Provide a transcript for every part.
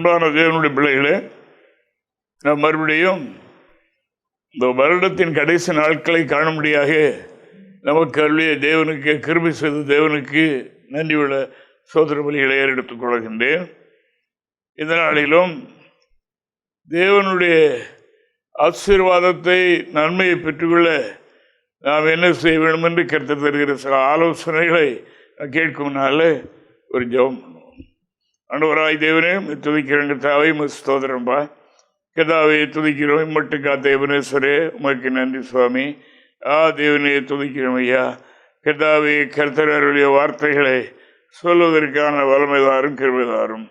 அன்பான தேவனுடைய பிள்ளைகளே நாம் மறுபடியும் இந்த வருடத்தின் கடைசி நாட்களை காணும்படியாக நமக்கு அருளிய தேவனுக்கு கிருபி செய்த தேவனுக்கு நன்றி உள்ள சோதர பலிகளை ஏறெடுத்துக் கொள்கின்றேன். இந்த நாளிலும் தேவனுடைய ஆசீர்வாதத்தை நன்மையை பெற்றுக்கொள்ள நாம் என்ன செய்ய வேண்டும் என்று கருத்து தருகிற சில ஆலோசனைகளை கேட்கும்னால ஒரு ஜெபம் பண்ணுவோம் தேவனே துதிக்கிறேங்க தாவை ஸ்தோதரம்பா கதாவை துதிக்கிறோம் மட்டும் தேவனேஸ்வரே உமக்கு நன்றி சுவாமி. ஆ தேவனே துதிக்கிறோம் ஐயா. கதாவை கர்த்தரருடைய வார்த்தைகளை சொல்வதற்கான வளமைதாரும் கிருமைதாரும்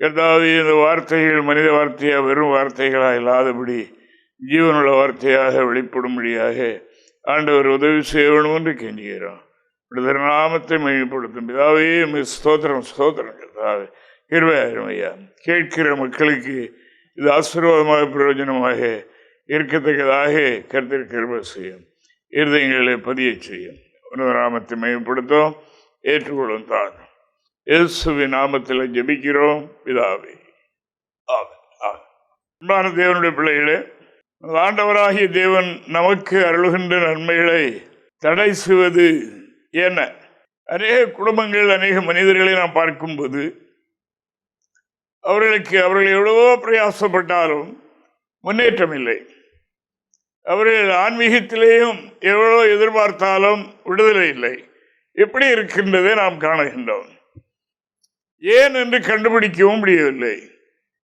கர்த்தாவே இந்த வார்த்தைகள் மனித வார்த்தையாக வெறும் வார்த்தைகளாக இல்லாதபடி ஜீவனுள்ள வார்த்தையாக வெளிப்படும்படியாக ஆண்டவர் உதவி செய்ய வேண்டும் என்று கெஞ்சுகிறோம். நாமத்தை மையப்படுத்தும் இதாவே ஸ்தோத்திரம் ஸ்தோத்திரம் கர்த்தாவே. கிருபையாயிரும் ஐயா. கேட்கிற மக்களுக்கு இது ஆசீர்வாதமாக பிரயோஜனமாக இருக்கத்தக்கதாக கருத்தில் கிருபை செய்யும். இருதயங்களை பதிய செய்யும். உணவு மேம்படுத்தும். ஏற்றுக்கொள்ளும் தான். இயேசுவின் நாமத்தில் ஜெபிக்கிறோம். இதாவே ஆமென், அன்பான தேவனுடைய பிள்ளைகளே ஆண்டவராகிய தேவன் நமக்கு அருளுகின்ற நன்மைகளை தடை செய்வது என்ன? அநேக குடும்பங்கள் அநேக மனிதர்களை நாம் பார்க்கும்போது அவர்களுக்கு அவர்கள் எவ்வளவோ பிரயாசப்பட்டாலும் முன்னேற்றம் இல்லை அவர்கள் ஆன்மீகத்திலேயும் எவ்வளோ எதிர்பார்த்தாலும் விடுதலை இல்லை. எப்படி இருக்கின்றதை நாம் காணுகின்றோம். ஏன் என்று கண்டுபிடிக்கவும் முடியவில்லை.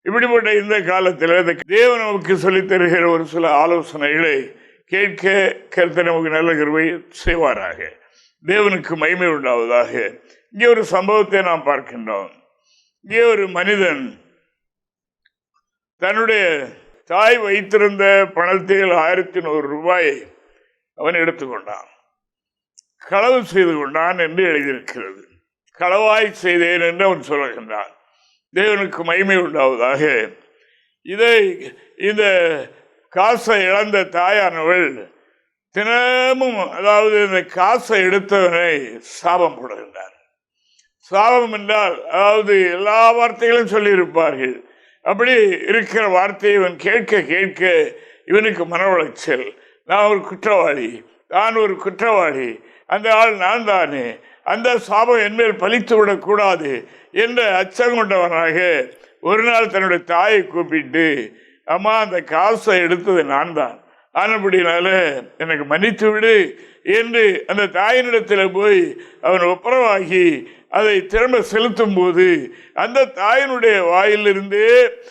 இப்படிப்பட்ட இந்த காலத்தில் இந்த தேவன் நமக்கு சொல்லித் தருகிற ஒரு சில ஆலோசனைகளை கேட்க கருத்து நமக்கு நல்ல கருவை செய்வாராக. தேவனுக்கு மகிமை உண்டாவதாக. இங்கே ஒரு சம்பவத்தை நாம் பார்க்கின்றோம். இங்கே ஒரு மனிதன் தன்னுடைய தாய் வைத்திருந்த பணத்தில் ஆயிரத்தி நூறு ரூபாயை அவன் எடுத்துக்கொண்டான். களவு செய்து கொண்டான் என்று எழுதியிருக்கிறது. களவாய் செய்தேன் என்று அவன் சொல்கின்றான். தேவனுக்கு மகிமை உண்டாவதாக. இதை இந்த காசை இழந்த தாயானவள் தினமும் அதாவது இந்த காசை எடுத்தவனை சாபம் போடுகின்றார். சாபம் என்றால் அதாவது எல்லா வார்த்தைகளும் சொல்லியிருப்பார்கள். அப்படி இருக்கிற வார்த்தையை இவன் கேட்க கேட்க இவனுக்கு மன உளைச்சல். நான் ஒரு குற்றவாளி நான் ஒரு குற்றவாளி அந்த ஆள் நான் தானே அந்த சாபம் என்மேல் பலித்து விடக்கூடாது என்ற அச்சம் கொண்டவனாக ஒரு நாள் தன்னுடைய தாயை கூப்பிட்டு அம்மா அந்த காசை எடுத்தது நான் தான். ஆனப்படினால எனக்கு மன்னித்து விடு என்று அந்த தாயினிடத்தில் போய் அவன் ஒப்புரவாகி அதை திரும்ப செலுத்தும் போது அந்த தாயினுடைய வாயிலிருந்து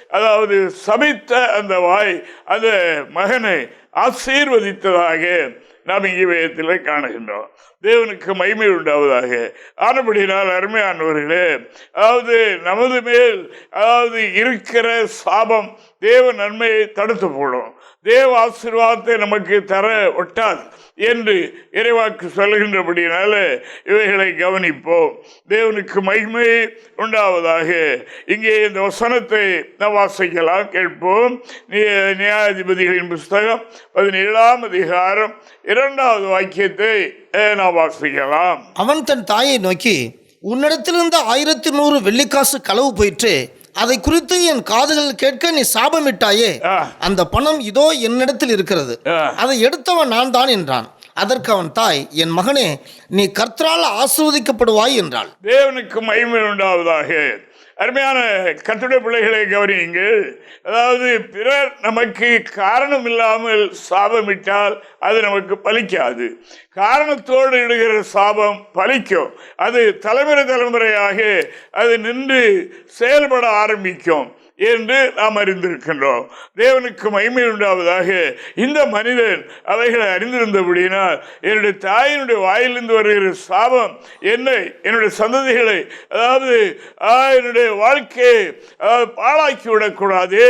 அதாவது சபித்த அந்த வாய் அந்த மகனை ஆசீர்வதித்ததாக நாம் இங்கே வேதத்தில் காணுகின்றோம். தேவனுக்கு மகிமை உண்டாவதாக. ஆனபடினால் அருமையானவர்களே அதாவது நமது மேல் அதாவது இருக்கிற சாபம் தேவ நன்மையை தடுத்து போடும். தேவ ஆசீர்வாதத்தை நமக்கு தர ஒட்டாது. என்று இறைவாக்கு சொல்கின்றபடியினால இவைகளை கவனிப்போம். தேவனுக்கு மகிமை உண்டாவதாக. இங்கே இந்த வசனத்தை நாம் வாசிக்கலாம் கேட்போம். நியாயாதிபதிகளின் புஸ்தகம் பதினேழாம் அதிகாரம் இரண்டாவது வாக்கியத்தை நாம் வாசிக்கலாம். அவன் தன் தாயை நோக்கி உன்னிடத்திலிருந்து ஆயிரத்தி நூறு வெள்ளிக்காசு களவு போயிற்று அதை குறித்து என் காதுகள் கேட்க நீ சாபமிட்டாயே. அந்த பணம் இதோ என்னிடத்தில் இருக்கிறது. அதை எடுத்தவன் நான் தான் என்றான். அதற்கு அவன் தாய் என் மகனே நீ கர்த்தரால் ஆசிர்வதிக்கப்படுவாய் என்றாள். தேவனுக்கு மகிமை உண்டாவதாக. அருமையான கத்துடைய பிள்ளைகளை கவனியுங்கள். அதாவது பிறர் நமக்கு காரணம் இல்லாமல் சாபமிட்டால் அது நமக்கு பலிக்காது. காரணத்தோடு இடுகிற சாபம் பலிக்கும். அது தலைமுறை தலைமுறையாக அது நின்று செயல்பட ஆரம்பிக்கும். என்று நாம் அறிந்திருக்கின்றோம். தேவனுக்கு மகிமை உண்டாவதாக இந்த மனிதன் அவைகளை அறிந்திருந்தபடியினால் என்னுடைய தாயினுடைய வாயிலிருந்து வருகிற சாபம் என்னை என்னுடைய சந்ததிகளை அதாவது என்னுடைய வாழ்க்கையை அதாவது பாழாக்கி விடக்கூடாது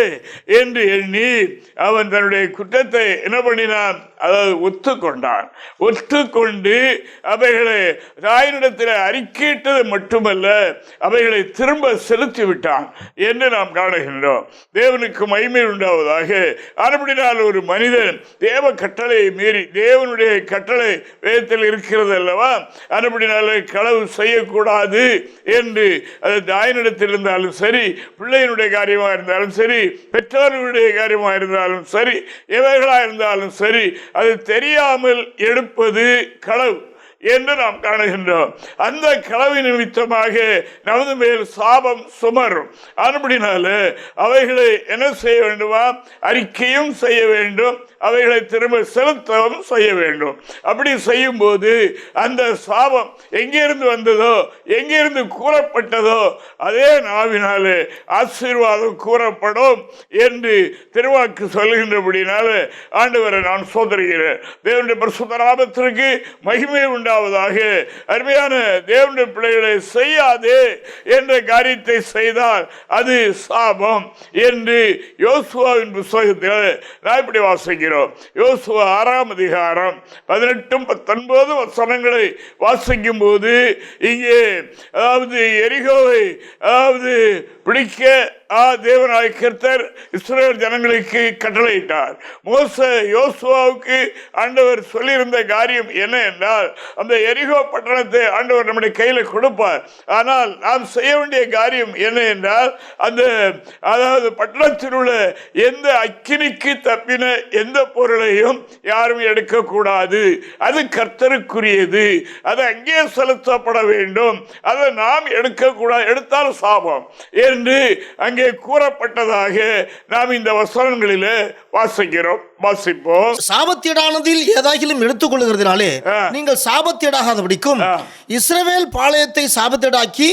என்று எண்ணி அவன் தன்னுடைய குற்றத்தை என்ன பண்ணினான்? அதாவது ஒத்துக்கொண்டான். ஒத்துக்கொண்டு அவைகளை தாயினிடத்தில் அறிக்கையிட்டது மட்டுமல்ல அவைகளை திரும்ப செலுத்தி விட்டான் என்று நாம் காணுகின்றோம். தேவனுக்கு மகிமை உண்டாவதாக. அறுபடினால் ஒரு மனிதன் தேவ கட்டளையை மீறி தேவனுடைய கட்டளை வேதத்தில் இருக்கிறது அல்லவா? அறுபடினால களவு செய்யக்கூடாது என்று அது தாயினிடத்தில் இருந்தாலும் சரி பிள்ளையினுடைய காரியமாக இருந்தாலும் சரி பெற்றோர்களுடைய காரியமாக இருந்தாலும் சரி எவைகளாக இருந்தாலும் சரி அது தெரியாமல் எடுப்பது களவு. என்று நாம் காணுகின்றோம். அந்த கலவை நிமித்தமாக நமது மேல் சாபம் சுமரும். அதுபடினால அவைகளை என்ன செய்ய வேண்டுமா? அறிக்கையும் செய்ய வேண்டும். அவைகளை திரும்ப செலுத்தவும் செய்ய வேண்டும். அப்படி செய்யும் போது அந்த சாபம் எங்கிருந்து வந்ததோ எங்கிருந்து கூறப்பட்டதோ அதே நாவினாலே ஆசீர்வாதம் கூறப்படும் என்று திருவாக்கு சொல்கின்றபடினால ஆண்டவரை நான் சோதரிகிறேன் தேவனுடைய பரிசுத்தராபத்திற்கு மகிமை இரண்டாவதாக அருமையான தேவனுடைய பிள்ளைகளை செய்யாதே என்ற காரியத்தை செய்தால் அது சாபம் என்று யோசுவாவின் புஸ்தகத்தில் நான் இப்படி வாசிக்கிறோம். யோசுவா ஆறாம் அதிகாரம் பதினெட்டும் பத்தொன்பது வசனங்களை வாசிக்கும் போது இங்கே அதாவது எரிகோவை அதாவது பிடிக்க தேவனாய் கர்த்தர் இஸ்ரேல் ஜனங்களுக்கு கட்டளையிட்டார். மோச யோசுவாவுக்கு ஆண்டவர் சொல்லியிருந்த காரியம் என்ன என்றால் அந்த எரிகோ பட்டணத்தை ஆண்டவர் நம்முடைய கையில் கொடுப்பார். ஆனால் நாம் செய்ய வேண்டிய காரியம் என்ன என்றால் அந்த அதாவது பட்டணத்தில் உள்ள எந்த அக்கினிக்கு தப்பின எந்த பொருளையும் யாரும் எடுக்கக்கூடாது. அது கர்த்தருக்குரியது. அது அங்கே செலுத்தப்பட வேண்டும். அதை நாம் எடுக்கக்கூடாது. எடுத்தால் சாபம். என்று அங்கே கூறப்பட்டதாக நாம் இந்த வசனங்களிலே வாசிக்கிறோம் வாசிப்போம் சாபத்தீடானதில் ஏதாகிலும் எடுத்துக்கொள்கிறதுனாலே. நீங்கள் சாபத்தீடாகாதபடிக்கும். இஸ்ரவேல் பாளையத்தை சாபத்தீடாக்கி.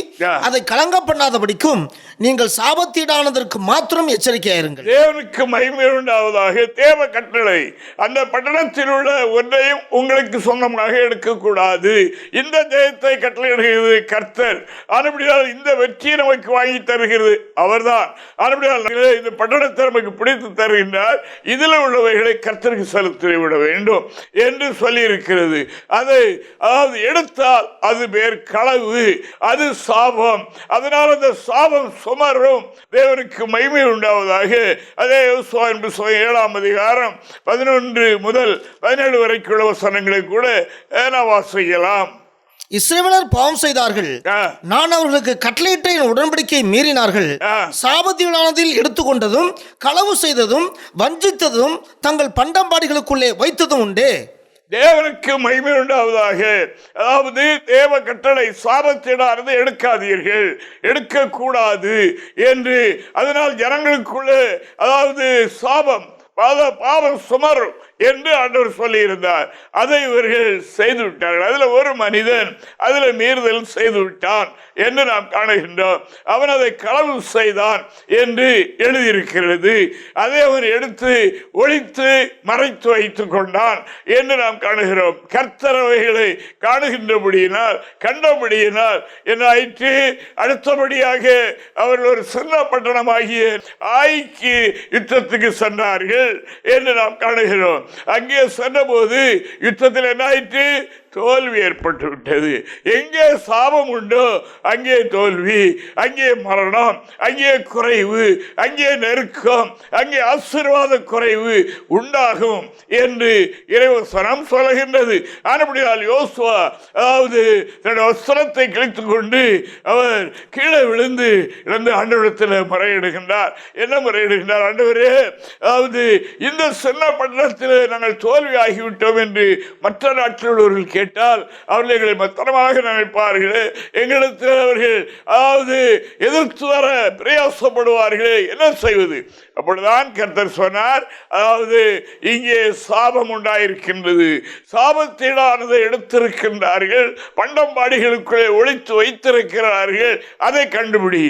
அதை கலங்க பண்ணாதபடிக்கும் நீங்கள் சாபத்தீடானதற்கு மாத்திரம் எச்சரிக்கையாயிருங்கள் தேவனுக்கு மகிமை உண்டாவதாக தேவ கட்டளை அந்த பட்டணத்தில் உள்ள ஒன்றையும் உங்களுக்கு சொந்தமாக எடுக்கக்கூடாது இந்த ஜெயத்தை கட்டளையிடுகிறது கர்த்தர் ஆனபடியால் இந்த வெற்றியை நமக்கு வாங்கி தருகிறது அவர்தான் ஆனபடியால் இந்த பட்டணத்தை நமக்கு பிடித்து தருகின்றார். இதில் உள்ளவைகளை கர்த்தருக்கு செலுத்தி விட வேண்டும் என்று சொல்லியிருக்கிறது. அதை அதாவது எடுத்தால் அது பேர் களவு அது சாபம். அதனால் அந்த சாபம் சுமரும். தேவனுக்கு மகிமை உண்டாவதாக. அதே என்று சொல்ல ஏழாம் அதிகாரம் பதினொன்று முதல் பதினேழு வரைக்குள்ள வசனங்களை கூட அஹ், நாம் வாசிக்கலாம். இஸ்ரவேலர் பாவம் செய்தார்கள். நான் அவர்களுக்கு கட்டளையிட்ட என் உடன்படிக்கையை மீறினார்கள். ஆ. சாபத்தீடானதில் எடுத்துக்கொண்டதும் களவு செய்ததும் வஞ்சித்ததும் தங்கள் பண்டம்பாடிகளுக்குள்ளே வைத்ததும் உண்டே. தேவனுக்கு மகிமை உண்டாவதாக. அதாவது தேவ கட்டளை சாபத்திடானது எடுக்காதீர்கள் எடுக்கக்கூடாது என்று. அதனால் ஜனங்களுக்குள்ளே அதாவது சாபம் பாவம் சுமரும். என்று ஆண்டவர் சொல்லியிருந்தார். அதை இவர்கள் செய்து விட்டார்கள் அதில் ஒரு மனிதன் அதில் மீறுதல் செய்து விட்டான் என்று நாம் காணுகின்றோம். அவன் அதை களவு செய்தான் என்று எழுதியிருக்கிறது. அதை அவன் எடுத்து ஒழித்து மறைத்து வைத்துக் கொண்டான் என்று நாம் காணுகிறோம். கர்த்தரவைகளை காணுகின்றபடியினால் கண்டபடியினால் என்ன ஆயிற்று அடுத்தபடியாக அவர்கள் ஒரு சின்ன பட்டணமாகிய ஆய்க்கு யுத்தத்துக்கு சென்றார்கள் என்று நாம் காணுகிறோம். அங்கே சென்றபோது யுத்தத்தில் என்ன ஆயிற்று? தோல்வி ஏற்பட்டு விட்டது. எங்கே சாபம் உண்டோ அங்கே தோல்வி அங்கே மரணம் அங்கே குறைவு அங்கே நெருக்கம் அங்கே ஆசீர்வாத குறைவு உண்டாகும் என்று இறைவசனம் சொல்கின்றது ஆனபடியால் யோசுவா அதாவது தன்னுடைய வஸ்திரத்தை கிழித்துக் கொண்டு அவர் கீழே விழுந்து இழந்து ஆண்டவரத்தில் முறையிடுகின்றார். என்ன முறையிடுகின்றார்? ஆண்டவரே அதாவது இந்த சின்ன பட்டணத்தில் நாங்கள் தோல்வி ஆகிவிட்டோம் என்று மற்ற நாட்டில் உள்ளவர்கள் கேட்டால் அவர்கள் எங்களை மத்தனமாக நினைப்பார்களே. எங்களிடத்தில் அவர்கள் அதாவது எதிர்த்து வர பிரயாசப்படுவார்களே. என்ன செய்வது? அப்பொழுதுதான் கர்த்தர் சொன்னார். அதாவது இங்கே சாபம் உண்டாயிருக்கின்றது. சாபத்தீடானதை எடுத்திருக்கின்றார்கள். பண்டம்பாடிகளுக்குள்ளே ஒழித்து வைத்திருக்கிறார்கள். அதை கண்டுபிடி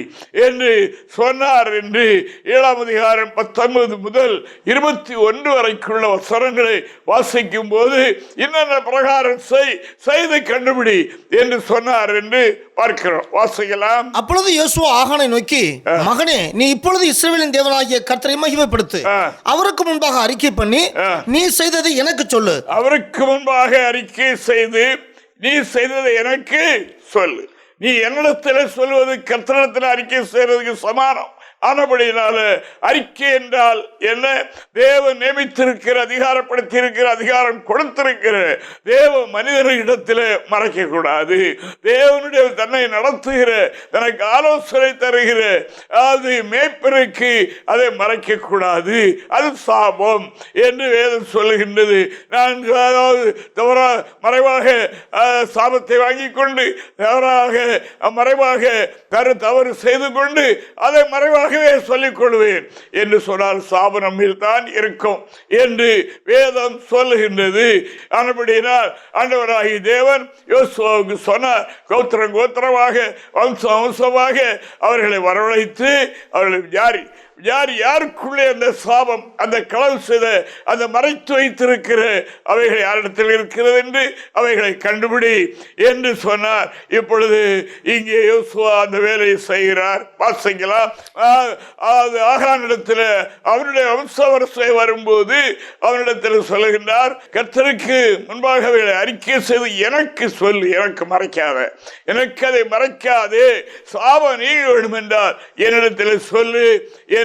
என்று சொன்னார் என்று ஏழாம் அதிகாரம் பத்தொன்பது முதல் இருபத்தி ஒன்று வரைக்குள்ள வசனங்களை வாசிக்கும் போது என்னென்ன பிரகாரம் செய் செய் செய்து கண்டுபிடி என்று சொன்னார் என்று பார்க்கிறோம். வாசிக்கலாம். அப்பொழுது யோசுவா ஆகானை நோக்கி மகனே நீ இப்பொழுது இஸ்ரவேலின் தேவனாகிய கர்த்தரை மகிமைப்படுத்து. அவருக்கு முன்பாக அறிக்கை பண்ணி. நீ செய்ததை எனக்கு சொல்லு. அவருக்கு முன்பாக அறிக்கை செய்து நீ செய்ததை எனக்கு சொல்லு. நீ என்னிடத்தில் சொல்வது கர்த்தனத்தில் அறிக்கை செய்வதற்கு சமானம். ஆனபடியினால அறிக்கை என்றால் என்ன? தேவன் நியமித்திருக்கிற அதிகாரப்படுத்தி இருக்கிற அதிகாரம் கொடுத்திருக்கிற தேவ மனிதர்களிடத்தில் மறைக்க கூடாது தேவனுடைய தன்னை நடத்துகிற தனக்கு ஆலோசனை தருகிற அது மேய்ப்பருக்கு அதை மறைக்க கூடாது அது சாபம் என்று வேதம் சொல்லுகின்றது. நான் அதாவது தவறா மறைவாக சாபத்தை வாங்கி கொண்டு தவறாக மறைவாக தரு தவறு செய்து கொண்டு அதை மறைவாக மறைவாகவே சொல்லிக் கொள்வேன் என்று சொன்னால் சாபம் தான் இருக்கும் என்று வேதம் சொல்லுகின்றது. ஆனபடியினால் ஆண்டவராகி தேவன் யோசுவாவுக்கு சொன்னார் கோத்திரம் கோத்திரமாக வம்சம் வம்சமாக அவர்களை வரவழைத்து அவர்களை யாரி யார் யாருக்குள்ளே அந்த சாபம் அந்த களவு செய்த அந்த மறைத்து வைத்திருக்கிற அவைகள் யாரிடத்தில் இருக்கிறது என்று அவைகளை கண்டுபிடி என்று சொன்னார். இப்பொழுது இங்கே யோசுவா அந்த வேலையை செய்கிறார். பார்த்தீங்களா அது ஆகானிடத்தில் அவனுடைய வம்சவரசை வரும்போது அவனிடத்தில் சொல்லுகின்றார் கர்த்தருக்கு முன்பாக அவைகளை அறிக்கை செய்து எனக்கு சொல்லு எனக்கு மறைக்காத எனக்கு அதை மறைக்காதே சாபம் நீங்க வேண்டும் என்றால் என்னிடத்தில் சொல்லு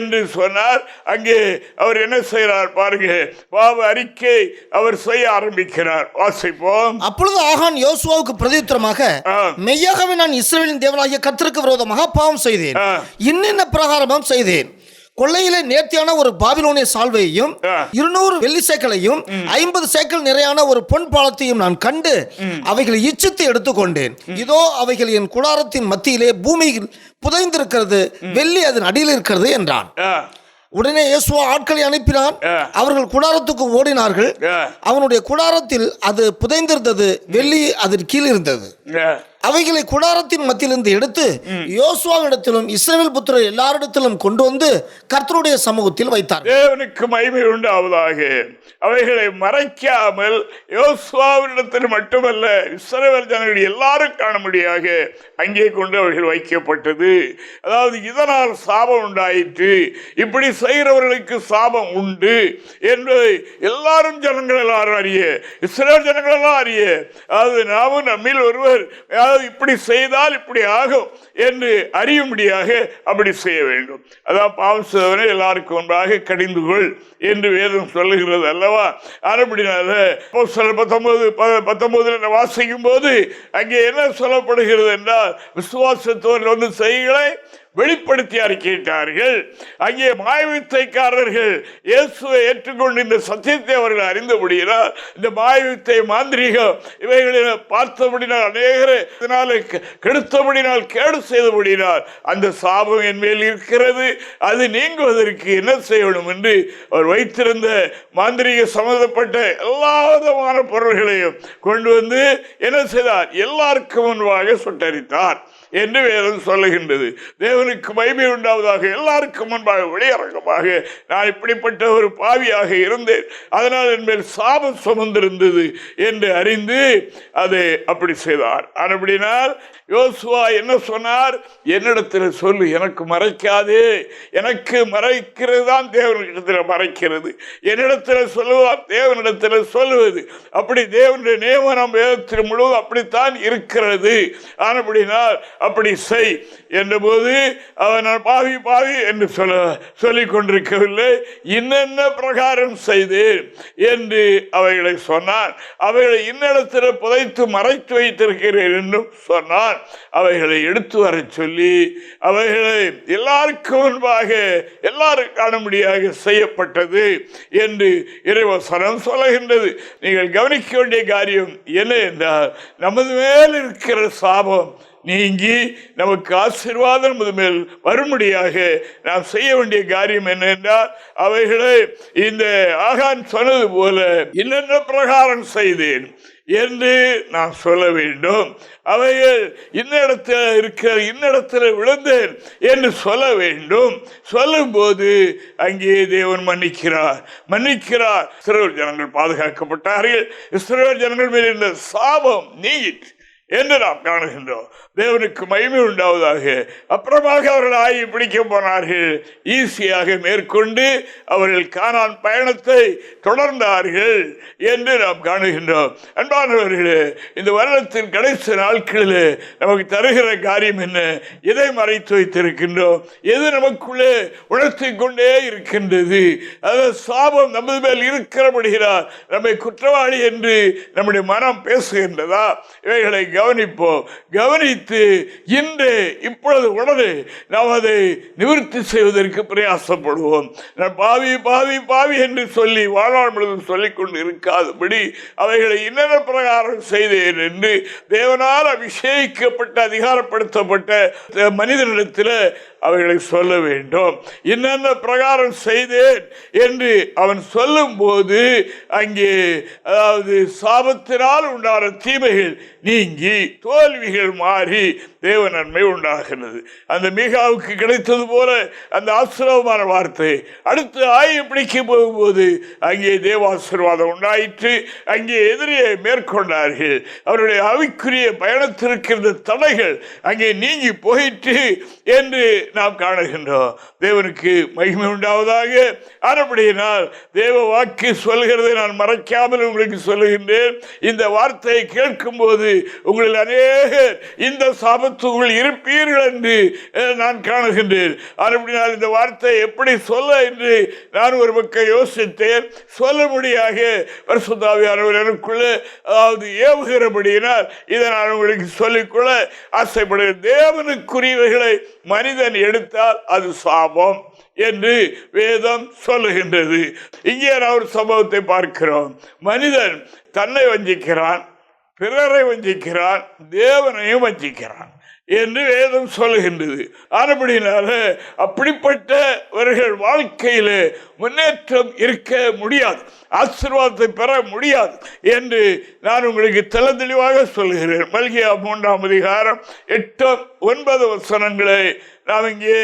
என்று சொன்னார். அங்கே அவர் என்ன செய்கிறார் பாருங்க. பாவ அறிக்கை அவர் செய்ய ஆரம்பிக்கிறார். வாசிப்போம். அப்பொழுது ஆகான் யோசுவாவுக்கு பிரதியுத்தரமாக ஆ. மெய்யாகவே நான் இஸ்ரவேலின் தேவனாகிய கர்த்தருக்கு விரோதமாக பாவம் செய்தேன். இன்னின்ன பிரகாரமும் செய்தேன்? கொள்ளையிலே நேர்த்தியான ஒரு பாபிலோனிய சால்வையையும். இருநூறு வெள்ளி சேக்கலையும் ஐம்பது சேக்கல் நிறையான ஒரு பொன் பாலத்தையும் நான் கண்டு அவைகளை இச்சித்து எடுத்துக்கொண்டேன். இதோ அவைகள் என் குடாரத்தின் மத்தியிலே பூமியில் புதைந்திருக்கிறது வெள்ளி அதன் அடியில் இருக்கிறது என்றான். உடனே இயேசுவா ஆட்களை அனுப்பினான். அவர்கள் குடாரத்துக்கு ஓடினார்கள். அவனுடைய குடாரத்தில் அது புதைந்திருந்தது வெள்ளி அதன் கீழ் இருந்தது. அவைகளை குடாரத்தின் மத்தியிலிருந்து எடுத்து யோசுவாவிடத்திலும் இஸ்ரேல் புத்திரர் எல்லாரிடத்திலும் கொண்டு வந்து கர்த்தருடைய சமூகத்தில் வைத்தார் தேவனுக்கு மகிமை உண்டாவதாக. அவைகளை மறைக்காமல் யோசுவாவிடத்தில் மட்டுமல்ல இஸ்ரேல் ஜனங்கள் எல்லாரும் காணும்படியாக அங்கே கொண்டு அவைகள் வைக்கப்பட்டது. அதாவது இதனால் சாபம் உண்டாயிற்று. இப்படி செய்கிறவர்களுக்கு சாபம் உண்டு என்று எல்லாரும் ஜனங்கள் எல்லாரும் அறிய இஸ்ரேல் ஜனங்கள் எல்லாம் அறிய அதாவது நாமும் நம்மில் ஒருவர் அதாவது இப்படி செய்தால் இப்படி ஆகும் என்று அறியும்படியாக அப்படி செய்ய வேண்டும். அதான் பாவம் செய்தவனை எல்லாருக்கும் ஒன்றாக கடிந்து கொள் என்று வேதம் சொல்லுகிறது அல்லவா? அதுபடினால பத்தொன்பது ப- பத்தொன்பதுல வாசிக்கும் போது அங்கே என்ன சொல்லப்படுகிறது என்றால் விசுவாசத்தோடு வந்து செய்களை வெளிப்படுத்தி அறிக்கையிட்டார்கள் அங்கே மாயவித்தைக்காரர்கள் இயேசுவை ஏற்றுக்கொண்டு இந்த சத்தியத்தை அவர்கள் அறிந்தபடியினால் இந்த மாயவித்தை மாந்திரீகம் இவைகளை பார்த்தபடினால் அநேகரை இதனால் கெ- கெடுத்தபடினால் கேடு செய்தபடினால் அந்த சாபம் என் மேல் இருக்கிறது. அது நீங்குவதற்கு என்ன செய்யணும் என்று அவர் வைத்திருந்த மாந்திரிக சம்பந்தப்பட்ட எல்லா விதமான பொருள்களையும் கொண்டு வந்து என்ன செய்தார்? எல்லாருக்கும் முன்பாக சுட்டரித்தார். என்று வேதம் சொல்லுகின்றது. தேவனுக்கு மகிமை உண்டாவதாக எல்லாருக்கும் முன்பாக வெளியரங்கமாக நான் இப்படிப்பட்ட ஒரு பாவியாக இருந்தேன். அதனால் என் மேல் சாபம் சுமந்திருந்தது என்று அறிந்து அதை அப்படி செய்தார் அப்படினால் யோசுவா என்ன சொன்னார்? என்னிடத்தில் சொல்லு எனக்கு மறைக்காது. எனக்கு மறைக்கிறது தான் தேவனிடத்தில் மறைக்கிறது. என்னிடத்தில் சொல்லுவா தேவனிடத்தில் சொல்லுவது. அப்படி தேவனுடைய நியமனம் வேதத்தில் முழுவதும் அப்படித்தான் இருக்கிறது. ஆனபடினால் அப்படி செய் என்றபோது அவன் பாவி பாவி என்று சொல்ல சொல்லிக் கொண்டிருக்கவில்லை. இன்னென்ன பிரகாரம் செய்தேன் என்று அவைகளை சொன்னான். அவைகளை இன்னிடத்தில் புதைத்து மறைத்து வைத்திருக்கிறேன் என்றும் சொன்னான். அவைகளை எடுத்து வரச் சொல்லி அவைகளை எல்லாருக்கும் முன்பாக எல்லாரும் காணும்படியாக செய்யப்பட்டது என்று இறைவசனம் சொல்லுகின்றது. நீங்கள் கவனிக்க வேண்டிய காரியம் என்ன என்றால் நமது மேல் இருக்கிற சாபம் நீங்கி நமக்கு ஆசீர்வாதம் நமது மேல் வரும்படியாக நாம் செய்ய வேண்டிய காரியம் என்னென்றால் அவைகளை இந்த ஆகான் சொன்னது போல இன்னென்ன பிரகாரம் செய்தேன். என்று நான் சொல்ல வேண்டும். அவைகள் இன்னிடத்தில் இருக்கிற இன்னிடத்தில் விழுந்தேன் என்று சொல்ல வேண்டும். சொல்லும்போது அங்கே தேவன் மன்னிக்கிறார். மன்னிக்கிறார். இஸ்ரேல் ஜனங்கள் பாதுகாக்கப்பட்டார்கள். இஸ்ரேல் ஜனங்கள் மேல் இருந்த சாபம் நீங்கிற்று என்று நாம் காணுகின்றோம். தேவனுக்கு மகிமை உண்டாவதாக. அப்புறமாக அவர்கள் ஆகி பிடிக்க போனார்கள். ஈஸியாக மேற்கொண்டு அவர்கள் காணான் பயணத்தை தொடர்ந்தார்கள் என்று நாம் காணுகின்றோம். அன்பானவர்களே இந்த வருடத்தின் கடைசி நாட்களில் நமக்கு தருகிற காரியம் என்ன? எதை மறைத்து வைத்திருக்கின்றோம்? எது நமக்குள்ளே உணர்த்தி கொண்டே இருக்கின்றது? அது சாபம் நமது மேல் இருக்கிறபடுகிறார் நம்மை குற்றவாளி என்று நம்முடைய மனம் பேசுகின்றதா? இவைகளை கவனிப்போம். கவனித்து இன்று இப்பொழுது உடனே நாம் அதை நிவர்த்தி செய்வதற்கு பிரயாசப்படுவோம். பாவி பாவி பாவி என்று சொல்லி வாழ்நாள் முழுவதும் சொல்லிக்கொண்டு இருக்காதபடி அவைகளை இன்னென்ன பிரகாரம் செய்தேன் என்று தேவனால் அபிஷேகிக்கப்பட்ட அதிகாரப்படுத்தப்பட்ட மனிதனிடத்தில் அவைகளை சொல்ல வேண்டும். என்னென்ன பிரகாரம் செய்தேன் என்று அவன் சொல்லும்போது அங்கே அதாவது சாபத்தினால் உண்டான தீமைகள் நீங்கி தோல்விகள் மாறி தேவ நன்மை உண்டாகிறது அந்த மீகாவுக்கு கிடைத்தது போல அந்த ஆசிரவமான வார்த்தை. அடுத்து ஆயை பிடிக்க போகும்போது அங்கே தேவாசீர்வாதம் உண்டாயிற்று. அங்கே எதிரியை மேற்கொண்டார்கள். அவருடைய அவிக்குரிய பயணத்திற்கு இருந்த தடைகள் அங்கே நீங்கி போயிற்று என்று நாம் காணுகின்றோம். தேவனுக்கு மகிமை உண்டாவதாக. ஆனப்படியினால் தேவ வாக்கு சொல்கிறதை நான் மறைக்காமல் உங்களுக்கு சொல்லுகின்றேன். இந்த வார்த்தையை கேட்கும்போது உங்களில் அநேகர் இந்த சாபத்துக்குள் இருப்பீர்கள் என்று நான் காணுகின்றேன். ஆனப்படினால் இந்த வார்த்தை எப்படி சொல்ல என்று நான் ஒரு பக்கம் யோசித்தேன். சொல்லும்படியாக பரிசுத்தாவியானவர் எனக்குள்ளே அதாவது ஏவுகிறபடியினால் இதை நான் உங்களுக்கு சொல்லிக்கொள்ள ஆசைப்படுகிறேன். தேவனுக்குரியவைகளை மனிதன் எடுத்தால் அது சாபம் என்று வேதம் சொல்லுகின்றது. இங்கே நான் ஒரு சம்பவத்தை பார்க்கிறோம். மனிதன் தன்னை வஞ்சிக்கிறான். பிறரை வஞ்சிக்கிறான் தேவனையும் வஞ்சிக்கிறான் என்று வேதம் சொல்லுகின்றது. ஆனப்படினால அப்படிப்பட்டவர்கள் வாழ்க்கையில் முன்னேற்றம் இருக்க முடியாது ஆசீர்வாதத்தை பெற முடியாது என்று நான் உங்களுக்கு தெளிவாக சொல்கிறேன் மல்கியா மூன்றாம் அதிகாரம் எட்டு ஒன்பது வசனங்களை நாம் இங்கே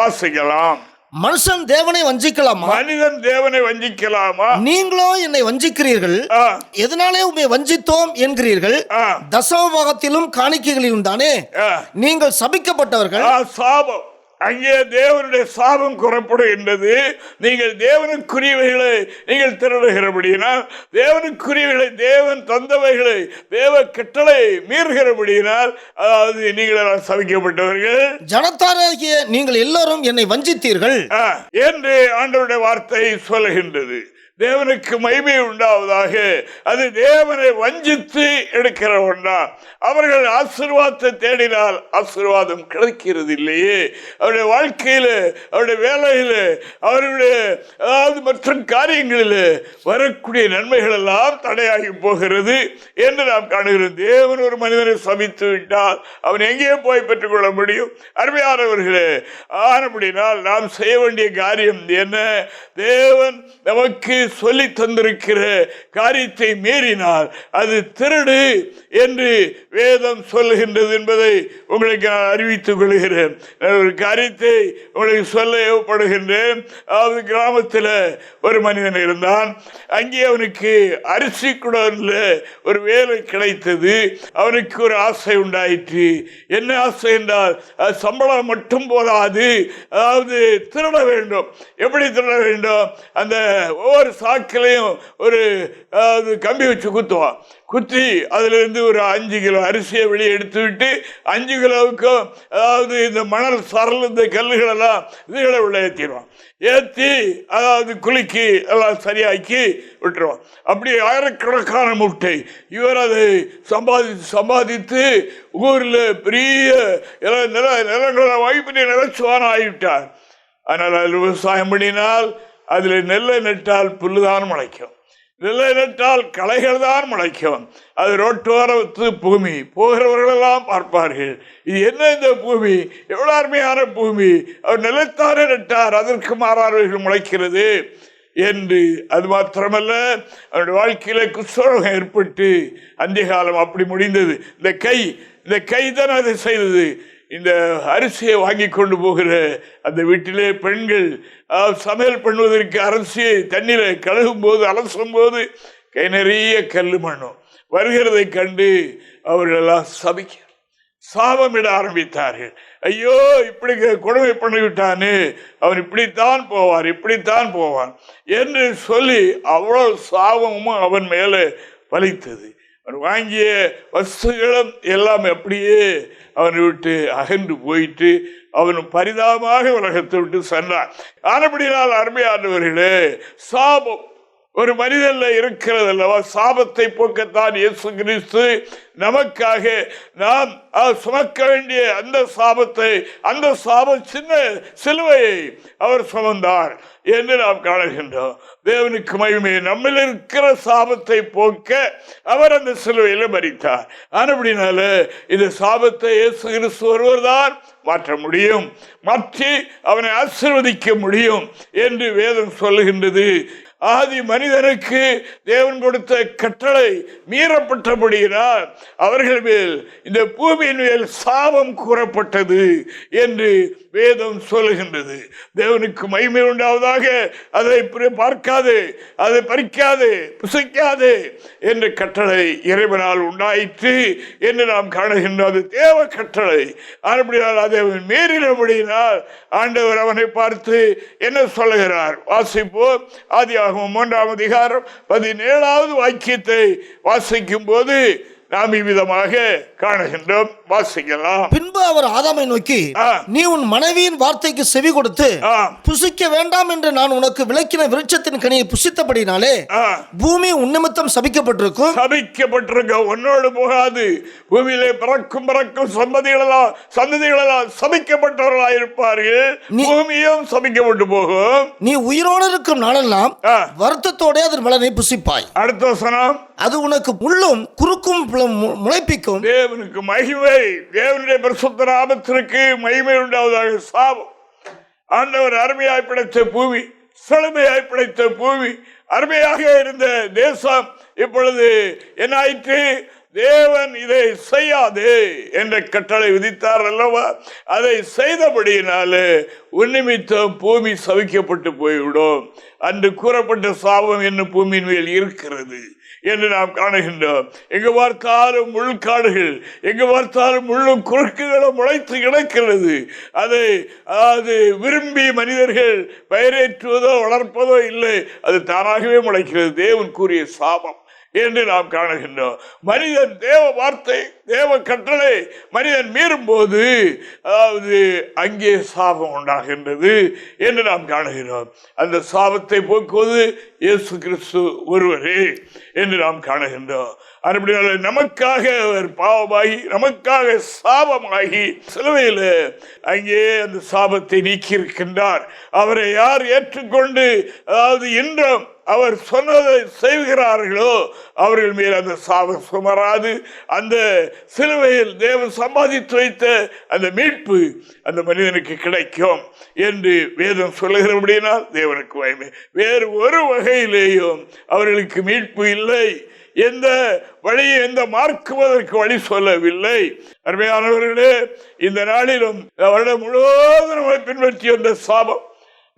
வாசிக்கலாம். மனுஷன் தேவனை வஞ்சிக்கலாமா? மனிதன் தேவனை வஞ்சிக்கலாமா? நீங்களோ என்னை வஞ்சிக்கிறீர்கள். எதனாலே உண்மை வஞ்சித்தோம் என்கிறீர்கள்? ஆ, தசமபாகத்திலும் காணிக்கைகளிலும் தானே. நீங்கள் சபிக்கப்பட்டவர்கள். சாபம். அங்கே தேவனுடைய சாபம் குறப்படுகின்றது. நீங்கள் தேவனுக்குரியவைகளை நீங்கள் திருடுகிறபடியினால் தேவனுக்குரியவைகளை தேவன் தந்தவைகளை தேவ கட்டளை மீறுகிறபடியினால் அதாவது நீங்கள் சபிக்கப்பட்டவர்கள். ஜனத்தாராகிய நீங்கள் எல்லோரும் என்னை வஞ்சித்தீர்கள். என்று ஆண்டவருடைய வார்த்தை சொல்லுகின்றது. தேவனுக்கு மைமை உண்டாவதாக. அது தேவனை வஞ்சித்து எடுக்கிற ஒன்றா அவர்கள் ஆசிர்வாதத்தை தேடினால் ஆசீர்வாதம் கிடைக்கிறது இல்லையே அவருடைய வாழ்க்கையில் அவருடைய வேலையில் அவருடைய அதாவது மற்ற காரியங்களில் வரக்கூடிய நன்மைகள் எல்லாம் தடையாகி போகிறது என்று நாம் காணுகிறோம். தேவன் ஒரு மனிதனை சமைத்து விட்டால் அவன் எங்கே போய் பெற்றுக்கொள்ள முடியும்? அருமையானவர்களே ஆனபடினால் நாம் செய்ய வேண்டிய காரியம் என்ன? தேவன் நமக்கு சொல்லி தந்திருக்கிற காரியத்தை மீறினால் அது திருடு என்று வேதம் சொல்லுகின்றது என்பதை உங்களுக்கு நான் அறிவித்துக் கொள்கிறேன். ஒரு காரியத்தை உங்களுக்கு சொல்ல ஏவப்படுகின்றேன். அதாவது கிராமத்தில் ஒரு மனிதன் இருந்தான். அங்கே அவனுக்கு அரிசி குடோனில் ஒரு வேலை கிடைத்தது. அவனுக்கு ஒரு ஆசை உண்டாயிற்று. என்ன ஆசை என்றால் சம்பளம் மட்டும் போதாது. அதாவது திருட வேண்டும். எப்படி திருட வேண்டும்? அந்த ஒவ்வொரு சாக்கிலையும் ஒரு அதாவது கம்பி வச்சு குத்துவான். குத்தி அதுலேருந்து ஒரு அஞ்சு கிலோ அரிசியை வெளியே எடுத்து விட்டு அஞ்சு கிலோவுக்கும் அதாவது இந்த மணல் சரல் இந்த கல்லுகளெல்லாம் இதுகளை உள்ள ஏற்றிடுவான். ஏற்றி அதாவது குலுக்கி எல்லாம் சரியாக்கி விட்டுருவான். அப்படி ஆயிரக்கணக்கான முட்டை இவர் அதை சம்பாதித்து சம்பாதித்து ஊரில் பெரிய நில- நில நிலங்களை வாய்ப்பு நிலச்சுவான் ஆகிவிட்டார் ஆனால் அதில் விவசாயம் பண்ணினால் அதில் நெல்லை நட்டால் புல்லுதான் முளைக்கும். நெல்லை நட்டால் களைகள் தான் முளைக்கும். அது ரோட்டோரத்து பூமி. போகிறவர்களெல்லாம் பார்ப்பார்கள். இது என்ன இந்த பூமி? எவ்வளோ அருமையான பூமி. அவர் நிலைத்தானே நட்டார். அதற்கு மாறானவர்கள் முளைக்கிறது என்று. அது மாத்திரமல்ல அவருடைய வாழ்க்கையில் குஸ்வரம் ஏற்பட்டு அந்திய காலம் அப்படி முடிந்தது. இந்த கை இந்த கை தான் அதை செய்தது. இந்த அரிசியை வாங்கி கொண்டு போகிற அந்த வீட்டிலே பெண்கள் சமையல் பண்ணுவதற்கு அரிசியை தண்ணீரை கழுகும் போது அலசும் போது கை நிறைய கல் மண்ணும் வருகிறதை கண்டு அவர்கள் எல்லாம் சபிக்க சாபமிட ஆரம்பித்தார்கள். ஐயோ இப்படி கொடுமை பண்ணிவிட்டானு அவன் இப்படித்தான் போவார் இப்படித்தான் போவான் என்று சொல்லி அவ்வளோ சாபமும் அவன் மேலே பலித்தது. அவன் வாங்கிய வஸ்துகளும் எல்லாம் அப்படியே அவனை விட்டு அகன்று போயிட்டு அவன் பரிதாபமாக உலகத்தை விட்டு சென்றான். ஆனபடினால் அருமையானவர்களே சாபம் ஒரு மனிதன்ல இருக்கிறது அல்லவா? சாபத்தை போக்கத்தான் இயேசு கிறிஸ்து நமக்காக நாம் சுமக்க வேண்டிய அந்த சாபத்தை அந்த சாபம் சின்ன சிலுவையை அவர் சுமந்தார் என்று நாம் காணுகின்றோம். தேவனுக்கு மகிமை. நம்மில் இருக்கிற சாபத்தை போக்க அவர் அந்த சிலுவையில் மறித்தார் ஆனபடினால இந்த சாபத்தை இயேசு கிறிஸ்து ஒருவர் தான் மாற்ற முடியும் மாற்றி அவனை ஆசீர்வதிக்க முடியும் என்று வேதம் சொல்லுகின்றது. ஆதி மனிதனுக்கு தேவன் கொடுத்த கட்டளை மீறப்பட்டபடியினால் அவர்கள் மேல் இந்த பூமியின் மேல் சாபம் கூறப்பட்டது என்று வேதம் சொல்லுகின்றது. தேவனுக்கு மகிமை உண்டாவதாக அதை பார்க்காது அதை பறிக்காது புசிக்காது என்ற கட்டளை இறைவனால் உண்டாயிற்று என்று நாம் காணுகின்றோம். அது தேவ கட்டளை. ஆனபடியால் அதை அவன் மீறினபடியினால் ஆண்டவர் அவனை பார்த்து என்ன சொல்லுகிறார்? வாசிப்போம். ஆதியாகும் மூன்றாம் அதிகாரம் பதினேழாவது வாக்கியத்தை வாசிக்கும் போது நாம் இவ்விதமாக காணுகின்றோம். வாசிக்கலாம். பின்பு அவர் ஆதாமை நோக்கி. நீ உன் மனைவியின் வார்த்தைக்கு செவி கொடுத்து புசிக்க வேண்டாம் என்று நான் உனக்கு விளக்கின விருட்சத்தின் கனியை புசித்தபடினாலே. பூமி உன்னிமித்தம் சபிக்கப்பட்டிருக்கும். சபிக்கப்பட்டிருக்க உன்னோடு போகாது. பூமியிலே பிறக்கும் பிறக்கும் சந்ததிகளெல்லாம் சந்ததிகளெல்லாம் சபிக்கப்பட்டவர்களாக இருப்பார்கள். பூமியும் சபிக்கப்பட்டு போகும். நீ உயிரோடு இருக்கும் நாளெல்லாம். வருத்தத்தோட அதன் பலனை புசிப்பாய். அடுத்த வசனம். அது உனக்கு முள்ளும் குறுக்கும் மு- முளைப்பிக்கும். தேவனுக்கு மகிமை தேவனுடைய பரிசுத்த நாமத்திற்கு மகிமை உண்டாவதாக சாபம். ஆண்டவர் அருமையாய் படைத்த பூமி செழுமையாய் படைத்த பூமி அருமையாக இருந்த தேசம் இப்பொழுது என்னாயிற்று? தேவன் இதை செய்யாது என்ற கட்டளை விதித்தார் அல்லவா? அதை செய்தபடியினாலே உன்னிமித்தம் பூமி சவிக்கப்பட்டு போய்விடும். அன்று கூறப்பட்ட சாபம் என்ன பூமியின் மேல் இருக்கிறது. என்று நாம் காணுகின்றோம். எங்கு பார்த்தாலும் முள் காடுகள் எங்கு பார்த்தாலும் முள்ளும் குறுக்குகளும் முளைத்து கிடக்கிறது. அதை அது விரும்பி மனிதர்கள் பயிரேற்றுவதோ வளர்ப்பதோ இல்லை அது தானாகவே முளைக்கிறது. தேவன் கூறிய சாபம். என்று நாம் காணுகின்றோம். மனிதன் தேவ வார்த்தை தேவ கட்டளை மனிதன் மீறும்போது அதாவது அங்கே சாபம் உண்டாகின்றது என்று நாம் காணுகிறோம். அந்த சாபத்தை போக்குவது இயேசு கிறிஸ்து ஒருவரே என்று நாம் காணுகின்றோம். அப்படினால நமக்காக அவர் பாவமாகி நமக்காக சாபமாகி சிலுவையில் அங்கே அந்த சாபத்தை நீக்கியிருக்கின்றார். அவரை யார் ஏற்றுக்கொண்டு அதாவது இன்றும் அவர் சொன்னதை செய்கிறார்களோ அவர்கள் மேல் அந்த சாபம் சுமராது. அந்த சிலுவையில் தேவன் சம்பாதித்து வைத்த அந்த மீட்பு அந்த மனிதனுக்கு கிடைக்கும் என்று வேதம் சொல்லுகிறபடினால் தேவனுக்கு வாய்மை வேறு ஒரு வகையிலேயும் அவர்களுக்கு மீட்பு இல்லை. எந்த வழியை எந்த மார்க்குவதற்கு வழி சொல்லவில்லை. அருமையானவர்களே இந்த நாளிலும் இந்த வருடம் முழுவதும் நம்மை பின்பற்றி வந்த சாபம்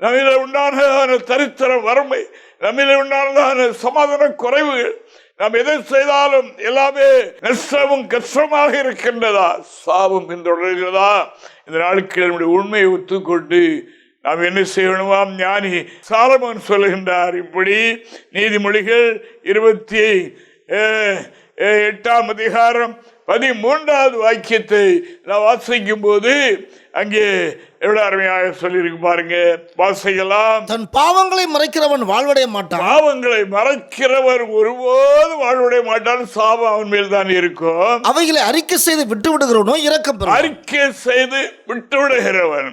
நம்மில உண்டான தரித்திர வறுமை நம்மில உண்டானதான சமாதான குறைவுகள் நாம் எதை செய்தாலும் எல்லாமே நஷ்டமும் கஷ்டமாக இருக்கின்றதா? சாபம் பின்தொடர்கிறதா இந்த நாளுக்கு நம்முடைய உண்மையை ஒத்துக்கொண்டு நாம் என்ன செய்யணுமாம் ஞானி சாலமோன் சொல்லுகின்றார். இப்படி நீதிமொழிகள் இருபத்தி எட்டாம் அதிகாரம் பதிமூன்றாவது வாக்கியத்தை நான் வாசிக்கும் போது அங்கே எவ்வளவு அருமையாக சொல்லியிருக்கு பாருங்க. வாசிக்கலாம். தன் பாவங்களை மறைக்கிறவன் வாழ்வடைய மாட்டான். பாவங்களை மறைக்கிறவர் ஒருபோது வாழ்வுடைய மாட்டான். சாபம் அவன் மேல் தான் இருக்கும். அவைகளை அறிக்கை செய்து விட்டு விடுகிறவனோ இரக்கம் பெறும் அறிக்கை செய்து விட்டுவிடுகிறவன்.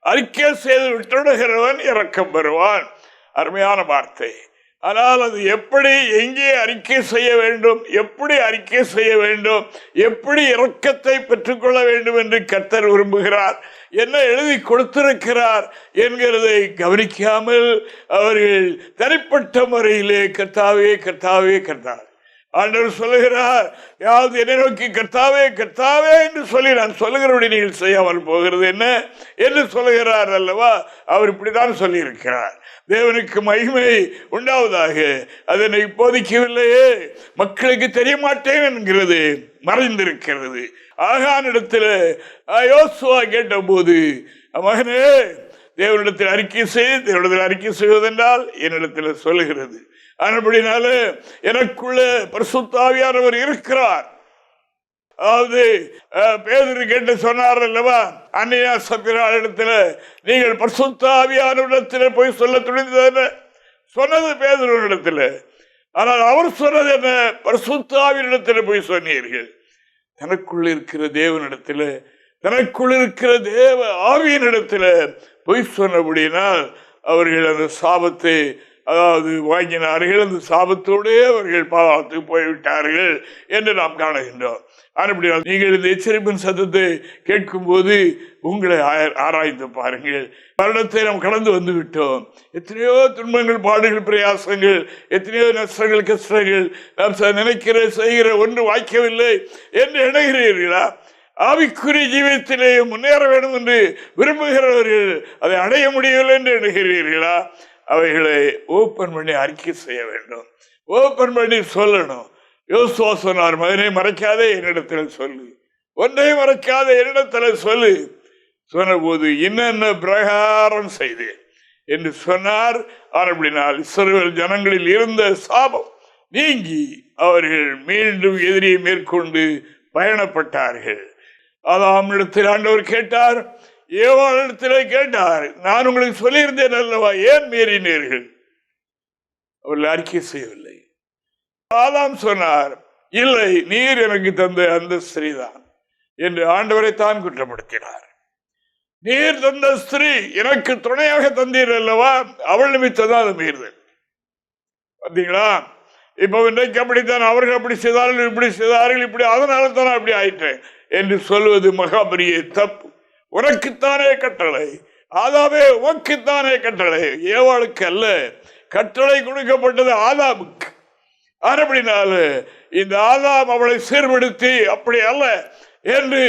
அறிக்கை செய்து விட்டுவிடுகிறவன் இரக்கம் பெறுவான். அருமையான வார்த்தை. ஆனால் அது எப்படி எங்கே அறிக்கை செய்ய வேண்டும் எப்படி அறிக்கை செய்ய வேண்டும் எப்படி இரக்கத்தை பெற்றுக்கொள்ள வேண்டும் என்று கர்த்தர் விரும்புகிறார் என்ன எழுதி கொடுத்திருக்கிறார் என்கிறதை கவனிக்காமல் அவர்கள் தனிப்பட்ட முறையிலே கர்த்தாவே கர்த்தாவே கர்த்தார். ஆண்டவர் சொல்லுகிறார் யாவது என்னை நோக்கி கர்த்தாவே கர்த்தாவே என்று சொல்லி நான் சொல்லுகிறபடி நீங்கள் செய்யாமல் போகிறது என்ன என்று சொல்லுகிறார் அல்லவா? அவர் இப்படித்தான் சொல்லியிருக்கிறார். தேவனுக்கு மகிமை உண்டாவதாக. அதனை போதிக்கவில்லையே. மக்களுக்கு தெரிய மாட்டேன் என்கிறது. மறைந்திருக்கிறது. ஆகானிடத்தில் யோசுவா கேட்டபோது மகனே தேவனிடத்தில் அறிக்கை செய் தேவனிடத்தில் அறிக்கை செய்வதென்றால் என்னிடத்தில் சொல்லுகிறது. ஆனபடினால எனக்குள்ள பரிசுத்தாவியானவர் இருக்கிறார். அதாவது பேதர் கேட்டு சொன்னார் அல்லவா? அன்னையா சத்திரால் இடத்துல நீங்கள் பரிசுத்தாவியானவரிடத்தில் போய் சொல்ல துணிந்தது சொன்னது பேதுருவனிடத்தில். ஆனால் அவர் சொன்னது என்ன? பரிசுத்தாவினிடத்தில் போய் சொன்னீர்கள். தனக்குள் இருக்கிற தேவனிடத்தில் தனக்குள் இருக்கிற தேவ ஆவியனிடத்தில் பொய் சொன்னபடினால் அவர்கள் அந்த சாபத்தை அதாவது வாங்கினார்கள் அந்த சாபத்தோடே அவர்கள் பாதாளத்துக்கு போய்விட்டார்கள் என்று நாம் காணுகின்றோம். அப்படினால் நீங்கள் இந்த எச்சரிப்பின் சத்தத்தை கேட்கும்போது உங்களை ஆராய்ந்து பாருங்கள். மரணத்தை நாம் கடந்து வந்து விட்டோம் எத்தனையோ துன்பங்கள் பாடுகள் பிரயாசங்கள் எத்தனையோ நஷ்டங்கள் கஷ்டங்கள் நாம் நினைக்கிற செய்கிற ஒன்று வாய்க்கவில்லை என்று எண்ணுகிறீர்களா? ஆவிக்குரிய ஜீவியத்திலே முன்னேற வேண்டும் என்று விரும்புகிறவர்கள் அதை அடைய முடியவில்லை என்று எண்ணுகிறீர்களா? அவைகளை ஓப்பன் பண்ணி அறிக்கை செய்ய வேண்டும். ஓப்பன் பண்ணி சொல்லணும். யோசுவா சொன்னார் மகனை மறைக்காதே என்னிடத்தில் சொல்லு. ஒன்றை மறைக்காத என்னிடத்தில் சொல்லு. சொன்னபோது என்னென்ன பிரகாரம் செய்தேன் என்று சொன்னார். அப்படினால் சிறுவர் ஜனங்களில் இருந்த சாபம் நீங்கி அவர்கள் மீண்டும் எதிரியை மேற்கொண்டு பயணப்பட்டார்கள். அதாம் இடத்தில் ஆண்டவர் கேட்டார் ஏவாளிடத்திலே கேட்டார் நான் உங்களுக்கு சொல்லியிருந்தேன் அல்லவா? ஏன் மீறினீர்கள்? அவர்கள் அறிக்கை செய்யவில்லை. ஆதாம் சொன்னார் இல்லை நீர் எனக்கு தந்த அந்த ஸ்திரீதான் என்று ஆண்டவரை தான் குற்றப்படுத்தினார். நீர் தந்த ஸ்திரீ எனக்கு துணையாக தந்தீர் அல்லவா? அவள் நிமித்தம் அது மீறுதல் பார்த்தீங்களா இப்போ இன்றைக்கு அப்படித்தான் அவர்கள் அப்படி செய்தார்கள் இப்படி செய்தார்கள் இப்படி அதனால தான் அப்படி ஆயிட்டேன் என்று சொல்வது மகாபரிய தப்பு. உனக்குத்தானே கட்டளை? ஆதாவே உனக்குத்தானே கட்டளை. ஏவாளுக்கு அல்ல கட்டளை கொடுக்கப்பட்டது ஆதாமுக்கு. அப்படினால இந்த ஆதாம் அவளை சீர்படுத்தி அப்படி அல்ல என்று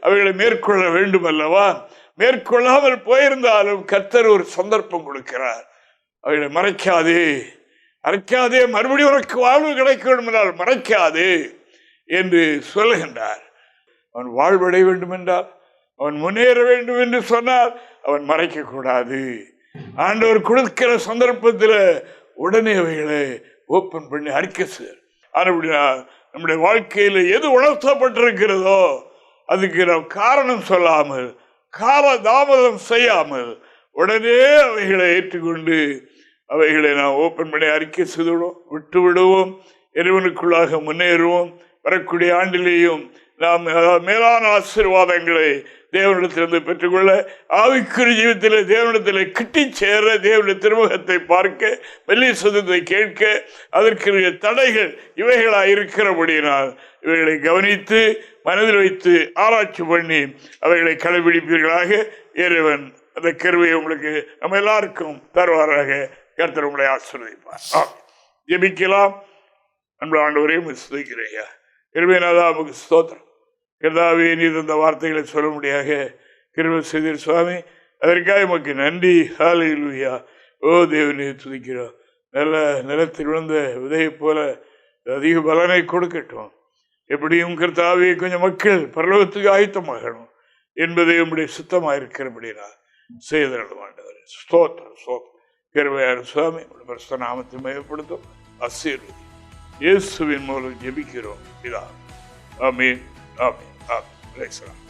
அவைகளை மேற்கொள்ள வேண்டும் அல்லவா மேற்கொள்ளாமல் போயிருந்தாலும் கத்தர் ஒரு சந்தர்ப்பம் கொடுக்கிறார். அவைகளை மறைக்காதே. மறைக்காதே. மறுபடியும் உனக்கு வாழ்வு கிடைக்க வேண்டும் என்றால் மறைக்காதே என்று சொல்லுகின்றார். அவன் வாழ்வடைய வேண்டும் என்றால் அவன் முன்னேற வேண்டும் என்று சொன்னால் அவன் மறைக்க கூடாது. ஆண்டவர் கொடுக்கிற சந்தர்ப்பத்தில் உடனே அவைகளை ஓப்பன் பண்ணி அறிக்கை செய்ய அப்படின்னா நம்முடைய வாழ்க்கையில் எது உணர்த்தப்பட்டிருக்கிறதோ அதுக்கு நாம் காரணம் சொல்லாமல் கால தாமதம் செய்யாமல் உடனே அவைகளை ஏற்றுக்கொண்டு அவைகளை நாம் ஓப்பன் பண்ணி அறிக்கை செய்துவிடும் விட்டு விடுவோம் இறைவனுக்குள்ளாக முன்னேறுவோம். வரக்கூடிய ஆண்டிலேயும் நாம் மேலான ஆசீர்வாதங்களை தேவனிடத்திலிருந்து பெற்றுக்கொள்ள ஆவிக்குரிய ஜீவத்தில் தேவனிடத்தில் கிட்டி சேர தேவனுடைய திருமுகத்தை பார்க்க வெள்ளி சதத்தை கேட்க அதற்குரிய தடைகள் இவைகளாக இருக்கிறபடியினால் இவைகளை கவனித்து மனதில் வைத்து ஆராய்ச்சி பண்ணி அவைகளை கடைபிடிப்பீர்களாக. இறைவன் அந்த கருவை உங்களுக்கு நம்ம எல்லாருக்கும் தருவாராக. கருத்தர் உங்களை ஆசீர்வதிப்பார். ஆமென். ஜெபிக்கலாம். அன்பு ஆண்டவரையும் ஸ்துதிக்கிறேயா இருமையினாதான் நமக்கு ஸ்தோத்திரம். கர்த்தாவே நீ தந்த வார்த்தைகளை சொல்ல முடியாக கிருப செய்தீர் சுவாமி. அதற்காக உமக்கு நன்றி. ஹalleluya. ஓ தேவனே துதிக்கிறோம். நல்ல நிலத்தில் விழுந்த விதையைப் போல அதிக பலனை கொடுக்கட்டும். எப்படியும் கர்த்தாவே கொஞ்சம் மக்கள் பரலோகத்துக்கு ஆயத்தமாகணும் என்பதே உம்முடைய சுத்தமாக இருக்கிறபடினா செய்தரணும் ஆண்டவர். ஸ்தோத்திரம் ஸ்தோத்திரம். கிருபையார் சுவாமி பிரஸ்த நாமத்தை மையப்படுத்தும் அசீர்வதி இயேசுவின் மூலம் ஜெபிக்கிறோம். இதா ஆமீன். ஆமீன் ஆமீன் Praise the Lord.